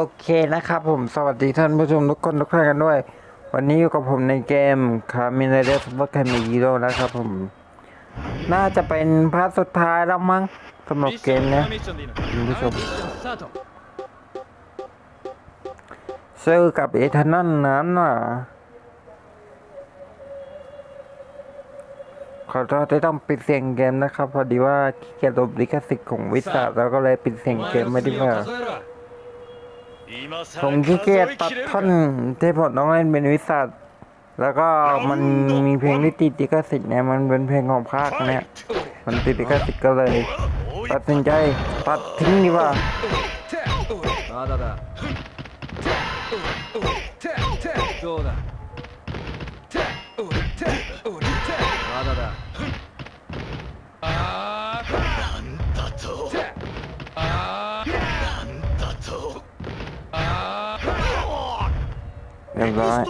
โอเคนะครับผมสวัสดีท่านผู้ชมทุกคนทุกท่านกันด้วย วันนี้อยู่กับผมในเกมคาร์มินเดสเบอร์แคมิโร่นะครับผม น่าจะเป็นพาร์ทสุดท้ายแล้วมั้งสำหรับเกมนะท่านผู้ชมเซอร์กับเอทานอนนั้นน่ะขอโทษที่ต้องปิดเสียงเกมนะครับ พอดีว่าเกียจลบลิขสิทธิ์ของวิสัทแล้วก็เลยปิดเสียงเกมไม่ได้เพื่า ผมขี้เกียจตัดท่อนที่ผมต้องเล่นเป็นวิสัทแล้วก็มันมีเพลงที่ติดลิขสิทธิ์เนี่ยมันเป็นเพลงของภาคเนี่ยมันติดลิขสิทธิ์ก็เลย ตัดสินใจตัดทิ้งดีกว่าまだ เรียบร้อย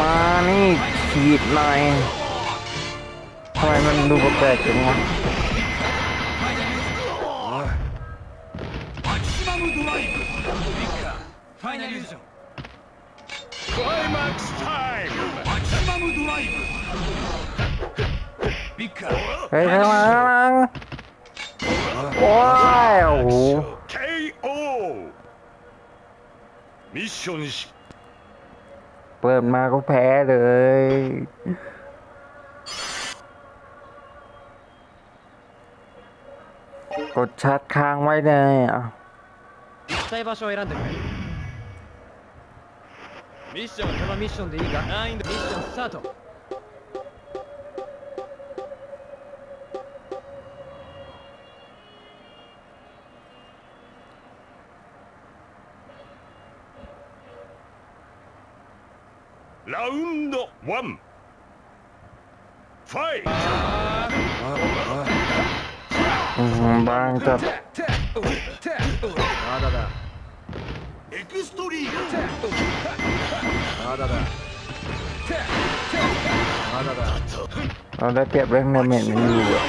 มานี่ขีดหน่อยทำไมมันดูแปลกจังวะเฮ้ยข้างล้างหลังโอ้ยโอ้โห ミッションし เปิดมาก็แพ้เลย กดชัดค้างไว้เลยอ่ะ 行きたい場所を選んでくれミッションはこのミッションでいいか難易度ミッションスタート Round one. Fight! Bang tap. da da. Tiap rank dan main ni juga.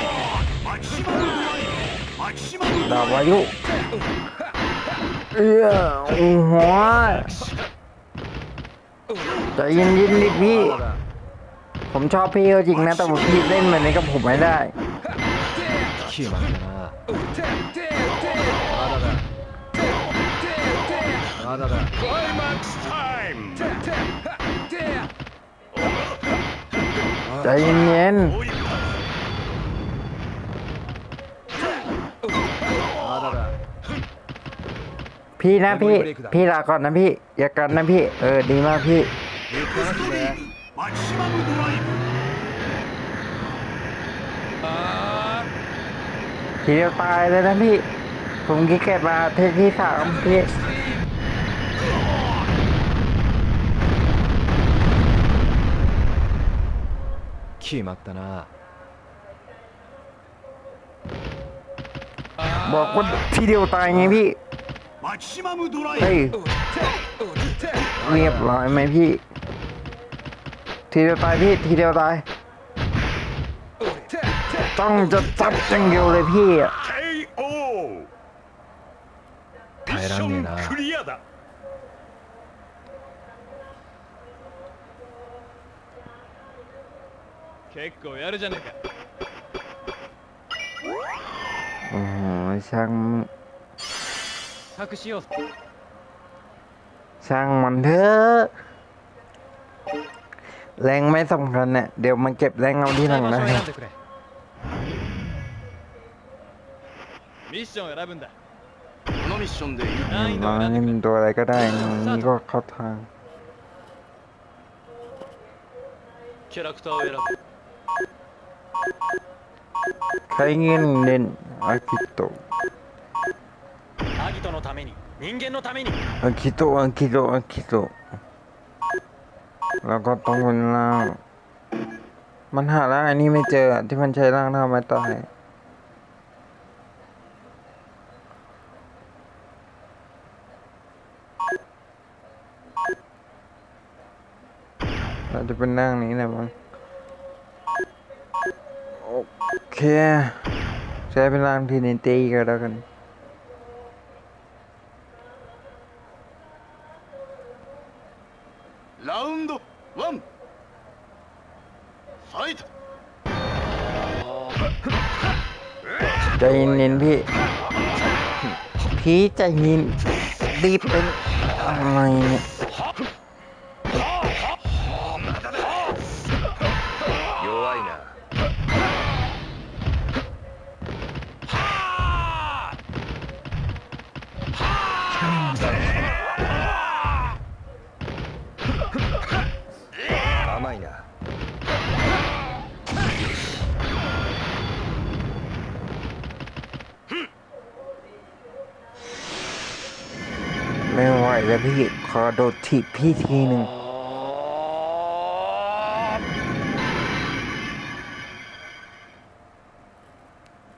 Dah bayu. ームまだだまだだ เราได้เปรียบเรื่องเนเมนมันอยู่อะ マキシマムドライブマキシマム ดาวายุ เอื้อโอ้โหใจเย็นๆดิพี่ まだだ ผมชอบพี่เขาจริงนะ แต่ว่าพี่เล่นแบบนี้กับผมไม่ได้ 決まったなまだだまだだクライマックスタイム ใจเย็น 追い まだだ ๆพี่นะพี่ พี่ลาก่อนนะพี่ อย่ากันนะพี่ เออ ดีมากพี่ エクストリームマキシマムドライブ ทีเดียวตายเลยนะพี่ ผมขี้เกียจมาเทคที่สามพี่ 決まったな บอกว่าทีเดียวตายไงพี่ マキシマムドライ เฮ้ย ブ เรียบร้อยไหมพี่ ทีเดียวตายพี่ ทีเดียวตาย ต้องจะจับจังเดียวเลยพี่อะ KO ミッションクリアだ結構やるじゃねえか โอ้โหช่าง 隠しよう ช่างมันเถอะ แรงไม่สำคัญเนี่ยเดี๋ยวมันเก็บแรงเอาที่หลัง 場 นะ 所を選んでくれミッションを選ぶんだこのミッションでいい難易度 มา を選 นี่ んで มั く นตัวอะไรก็ได้นี่ก็เข้าทาง れキャラクターを選ぶ ใครเงินเด่นอากิโตะ アギトのために人間のために อากิโตะอากิ แล้วก็ต้องเป็นร่าง มันหาร่างอันนี้ไม่เจอที่มันใช้ร่างทำไม้ตายเราจะเป็นร่างนี้แหละมั้งโอเค ใช้เป็นร่างทีนิตี้ก็แล้วกัน ラウンドワンファイト ใจเย็นๆพี่ พี่ใจเย็นรีบเป็นอะไรเนี่ย ไม่ไหวแล้วพี่ขอโดดถีบพี่ทีหนึ่ง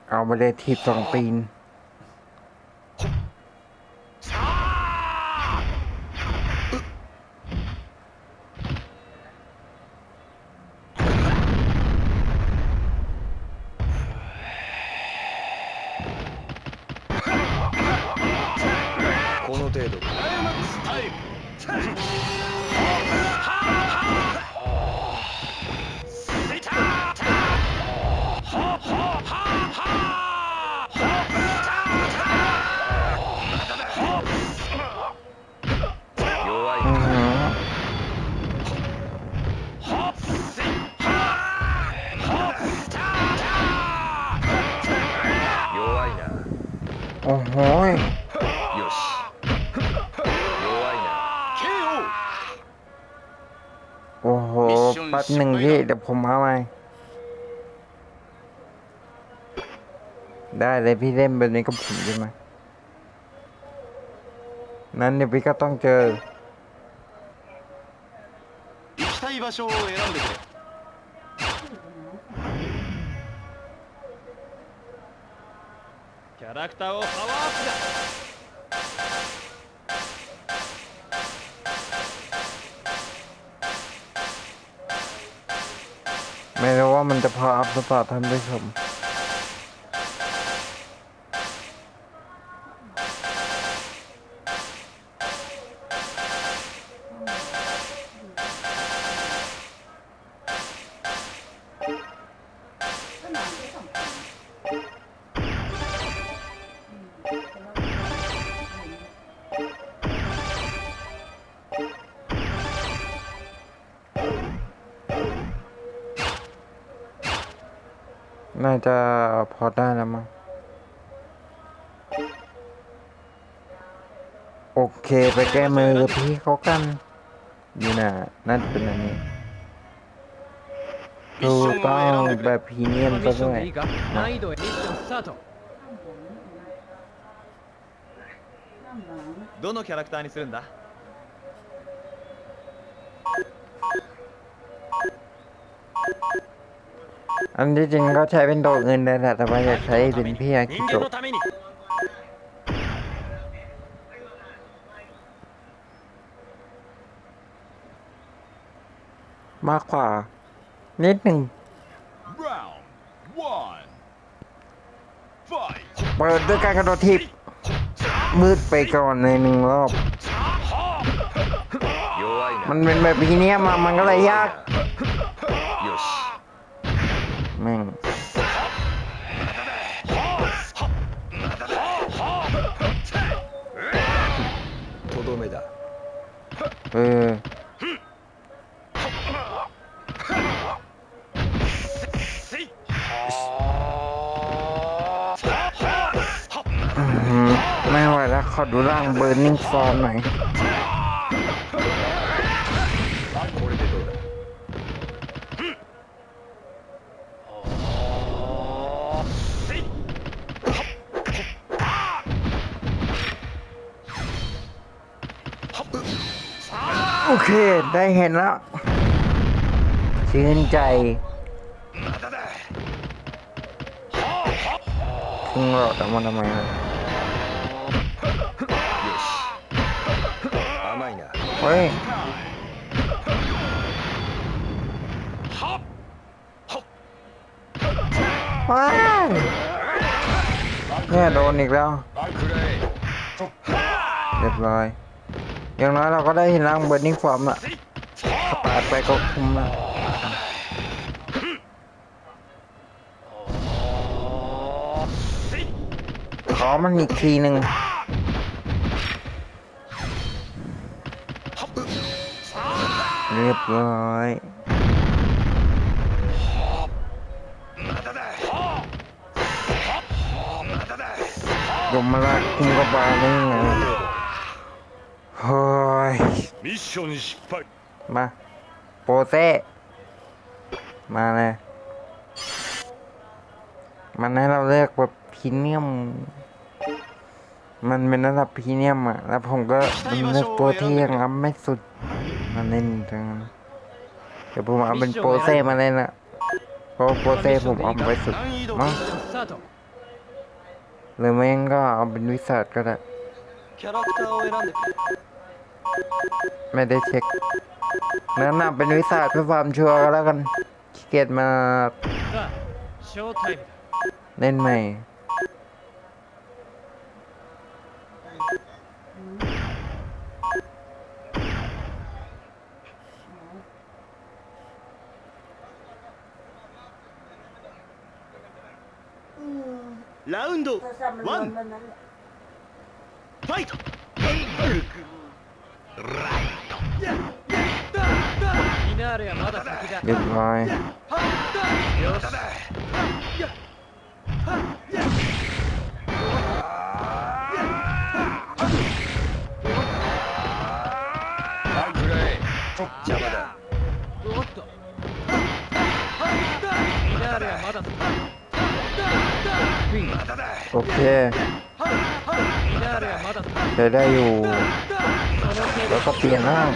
เอาไปเลยถีบสองตีน โอ้โหย よし弱いな KO โอ้โหแป๊บหนึ่งพี่ เดี๋ยวผมมาใหม่ ได้เลยพี่เล่นแบบนี้กับผมใช่ไหมนั้นเดี๋ยวพี่ก็ต้องเจอ 行きたい場所を選んでくれ キャラクターをパワーアップだ ไม่รู้ว่ามันจะพออัพหรือเปล่าท่านผู้ชม โอเคไปแก้มือกับพี่เขากันอยู่น่ะน่าจะเป็นอันนี้ถูกต้องแบบพรีเมียม ミ ซะ ッショ ด้ ン วย でいいか難易度へミッションスタートどのキャラクターにするんだ อันที่จริงก็ใช้เป็นโดดเงินได้แหละแต่ว่าอยากใช้เป็นพี่อากิ 人 โตะ มากกว่า นิดหนึ่งเปิดด้วยการกระโดดทิพมืดไปก่อนในหนึ่งรอบ มันเป็นแบบนี้เนี่ยมามันก็เลยยากแม่งเออ ขอดูร่างเบอร์นิ่งฟอร์มหน่อยโอเค ได้เห็นแล้ว ชื่นใจคุณงหลอดออกมาทำไมครับ เฮ้ยว้าวเนี่ยโดนอีกแล้ว เรียบร้อย อย่างน้อยเราก็ได้เห็นร่างเบิร์นิ่งฟอร์มอะอัดไปก็คุ้มแล้วขอมันอีกทีหนึ่ง เรียบร้อยยมาละคุมกระบาลไฮ้ยมิชงไงเฮ้ยมาโปเซมาเลยมันให้เราเลือกแบบพรีเมียม มันเป็นระดับพรีเมียมอะแล้วผมก็เลือกตัวที่ยังอัพไม่สุด มันเล่นทางนั้นเดี๋ยวผมเอาเป็นโปรเซมาเล่นละเพราะโปรเซผมเอาไปสุดมั้งหรือแม่งก็เอาเป็นวิสัทก็ได้ไม่ได้เช็คนั้นนำเป็นวิสัทเพื่อความชัวร์ก็แล้วกันขี้เกียจมาเล่นใหม่ ラウンドワン。ファイト。まよし。邪魔だおっと。ナーレはまだ。 โอเคเจอได้อยู่ แล้วก็เปลี่ยนหน้าง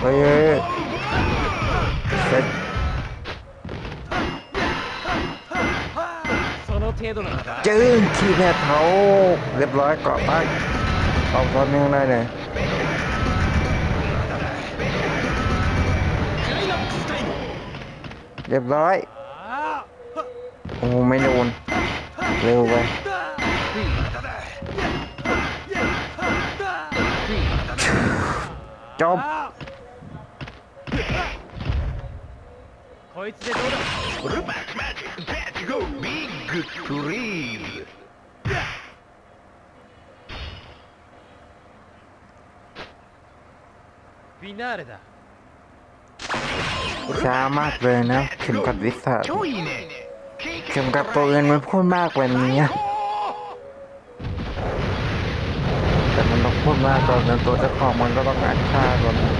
เฮ้ยเสร็ตจึ้อขี้แม่เผาเรียบร้อยเกาะไปเอาตอนนึงได้เลยเรียบร้อย โอ้ไม่โดน เร็วไปจบช้ามากเลยนะเข็มกัดวิสระ เข็มขัดตัวอื่นมันพูดมากกว่านี้อะแต่มันต้องพูดมากก่อนนะตัวเจ้าของมันก็ต้องอ่านค่าก่อนนะ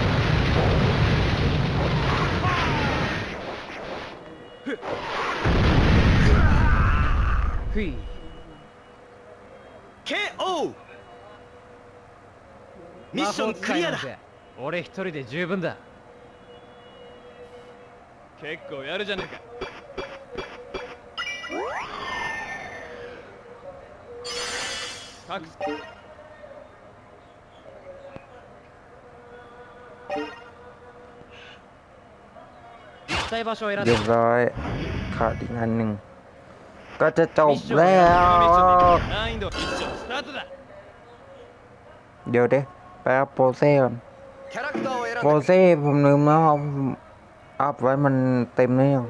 フィ KO ミッションクリアだ魔法使いなんて俺一人で十分だ結構やるじゃねえか Как... Save us เรียบร้อยขาดอีกอันหนึ่งก็จะจบแล้ว เดี๋ยวเด้ไปอัพโปรเซ่ก่อนโปรเซ่ผมลืมแล้วอัพไว้มันเต็มแล้ว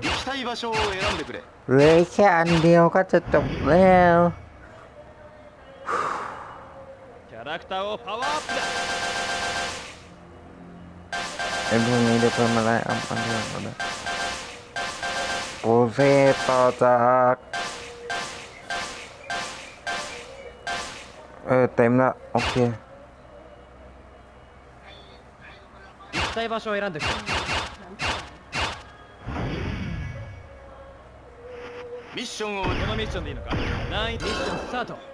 เลยแค่อันเดียวก็จะจบแล้ว ャラクターをパワーアップだ ไอ้พวกนี้เดี๋ยวเพิ่มมาไล่อัพอันเดียวก็ได้โปรเซ่ต่อจาก เออเต็มละโอเค 行きたい場所を選んでくれミッションをこのミッションでいいのか難易度ミッションスタート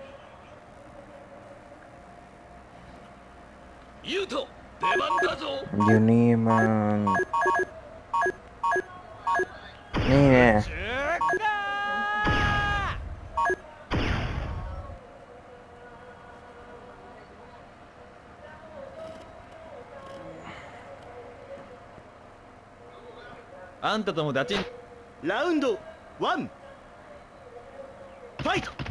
ユト出番だぞ。ユニーマン。いいね。あんたともダチン。ラウンドワン。ファイト。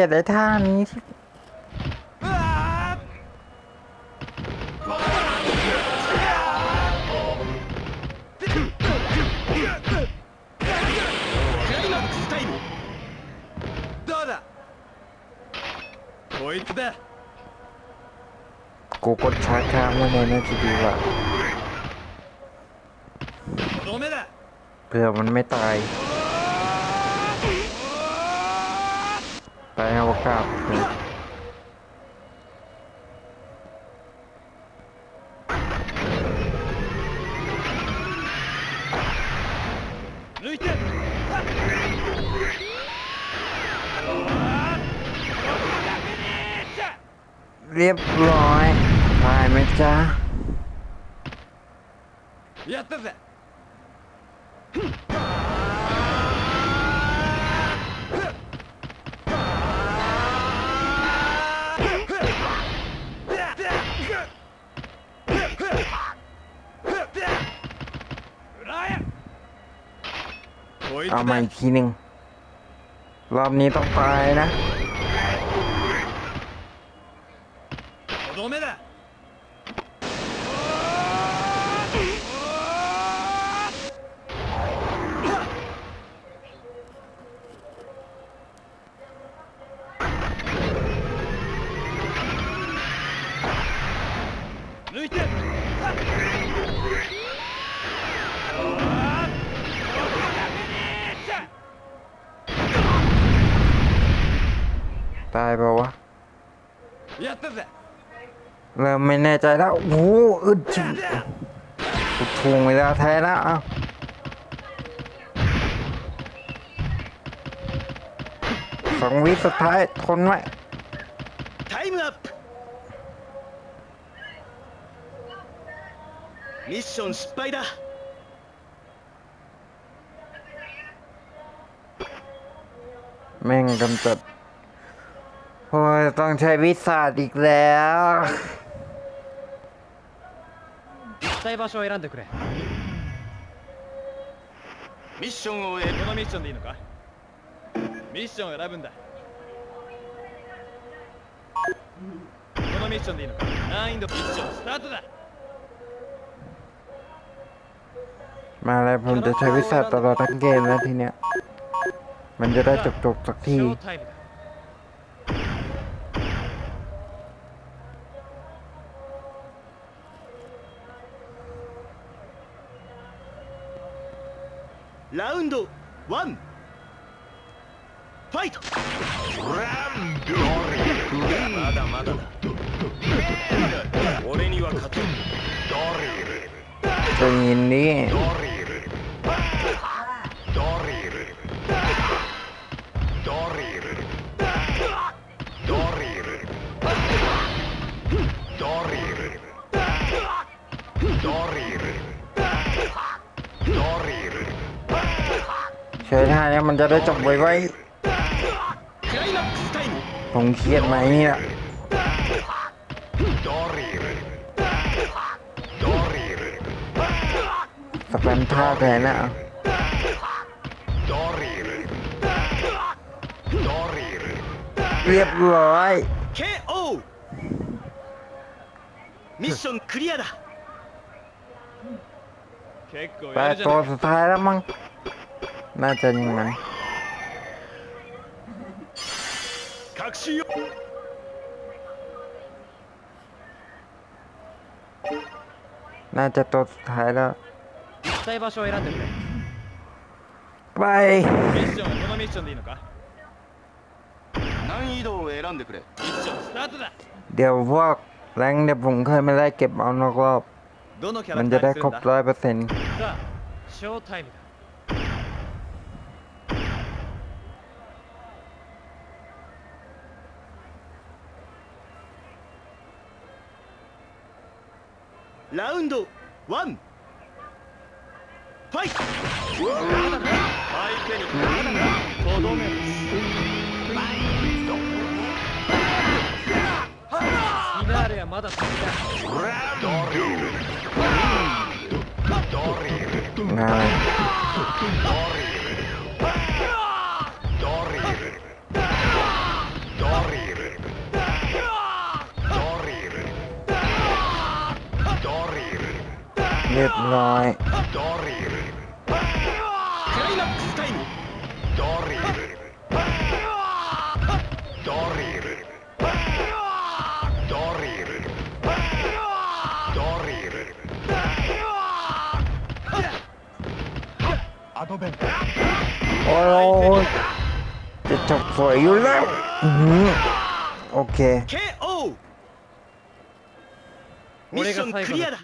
ยดไอ้ท่านี้ที่กูกดช้าข้ามไม่ในน่าจะดีกว่าเพื่อมันไม่ตาย ตายอวกาศเลย 抜いて เรียบร้อย ตายไหมจ๊ะ やったぜ เอามาだอีกทีหนึ่งรอบนี้ต้องตายนะ เริ่มไม่แน่ใจแล้ว โอ้อึดทวงเวลาแท้แล้วอ้าสองวิสุดท้ายทนไวมิชชั่นสไปเดอร์แม่งกำจัดโอ้ยต้องใช้วิสาดอีกแล้ว たい場所を選んでくれミッションを終えこのミッションでいいのかミッションを選ぶんだこのミッションでいいのか難易度ミッションスタートだ มาแล้วผมจะใช้วิสาดตลอดทั้งเกมแล้วทีเนี้ย มันจะได้จบๆสัก シ ที ラウンドワン。ファイト。ランドまだまだだ俺には勝てるドリル ini ルドリルドリルドリル ใช้ท่าเนี้ยมันจะได้จบไว クライマックスタイム ๆผมเครียดไหมเนี่ย สแปมท่าแทนนะเอาเรียบร้อย KO ミッションクリアだ結構 แป や ด るじゃ ตัว ない สุดท้ายแล้วมั้ง น่าจะอย่างนั้นน่าจะตัวสุดท้ายแล้วไปเดี๋ยวพวกแรงเนี่ยผมเคยไม่ได้เก็บเอานอกรอบมันจะได้ครบร้อยเปอร์เซ็นต์ ラウンドワン。ファイト。相手にとどめ。すはまだドリル。ドリル。ドリル。เรียบร้อย クライマックスタイム โอ้ยจะจบสวยอยู่แล้วอื้อหือโอเค KO ミッションクリアだ